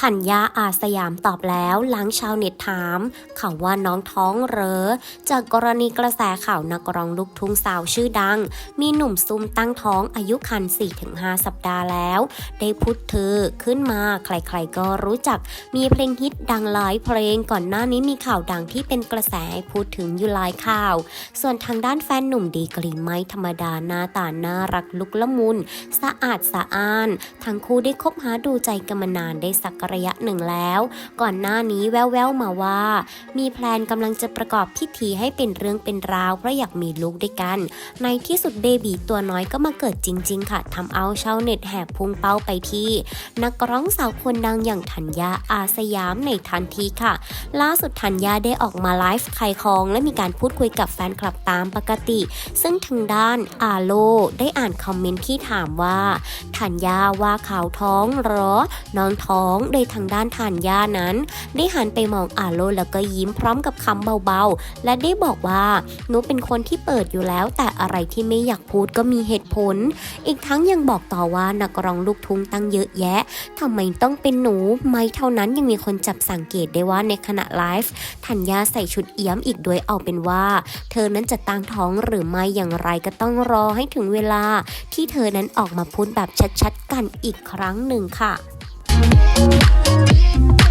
ธัญญาอาสยามตอบแล้วหลังชาวเน็ตถาม ข่าวว่าน้องท้องเหรอ จากกรณีกระแสข่าวนักร้องลูกทุ่งสาวชื่อดัง มีหนุ่มซุ่มตั้งท้องอายุคัน 4-5 สัปดาห์แล้ว ได้พูดเธอขึ้นมาใครๆก็รู้จัก มีเพลงฮิตดังหลายเพลงก่อนหน้านี้มีข่าวดังที่เป็นกระแสพูดถึงอยู่หลายข่าว ส่วนทางด้านแฟนหนุ่มดีกรีไม่ธรรมดาหน้าตาน่ารักลุกละมุน สะอาดสะอ้าน ทั้งคู่ได้คบหาดูใจกันมานานได้สักระยะหนึ่งแล้ว ก่อนหน้านี้แววๆมาว่า มีแพลนกำลังจะประกอบพิธีให้เป็นเรื่องเป็นราวเพราะอยากมีลูกด้วยกัน ในที่สุดเบบีตัวน้อยก็มาเกิดจริง ๆ ค่ะทำเอาชาวเน็ตแห่พุ่งเป้าไปที่ นักร้องสาวคนดังอย่างธัญญาอาสยามในทันทีค่ะ ล่าสุดธัญญาได้ออกมาไลฟ์ขายของและมีการพูดคุยกับแฟนคลับตามปกติ ซึ่งทางด้านอาโลได้อ่านคอมเมนต์ที่ถามว่าธัญญาว่าข่าวท้องหรอน้องท้องโดยทางด้านธัญญานั้น ได้หันไปมองอาโลแล้วก็ยิ้มพร้อมกับคำเบาๆ และได้บอกว่าหนูเป็นคนที่เปิดอยู่แล้ว แต่อะไรที่ไม่อยากพูดก็มีเหตุผล อีกทั้งยังบอกต่อว่านักร้องลูกทุ่งตั้งเยอะแยะทำไมต้องเป็นหนูไม่เท่านั้นยังมีคนจับสังเกตได้ว่าในขณะไลฟ์ธัญญาใส่ชุดเอี้ยมอีกด้วยเอาเป็นว่า เธอนั้นจะตั้งท้องหรือไม่อย่างไรก็ต้องรอให้ถึงเวลา ที่เธอนั้นออกมาพูดแบบชัดๆกันอีกครั้งหนึ่งค่ะ Thank you.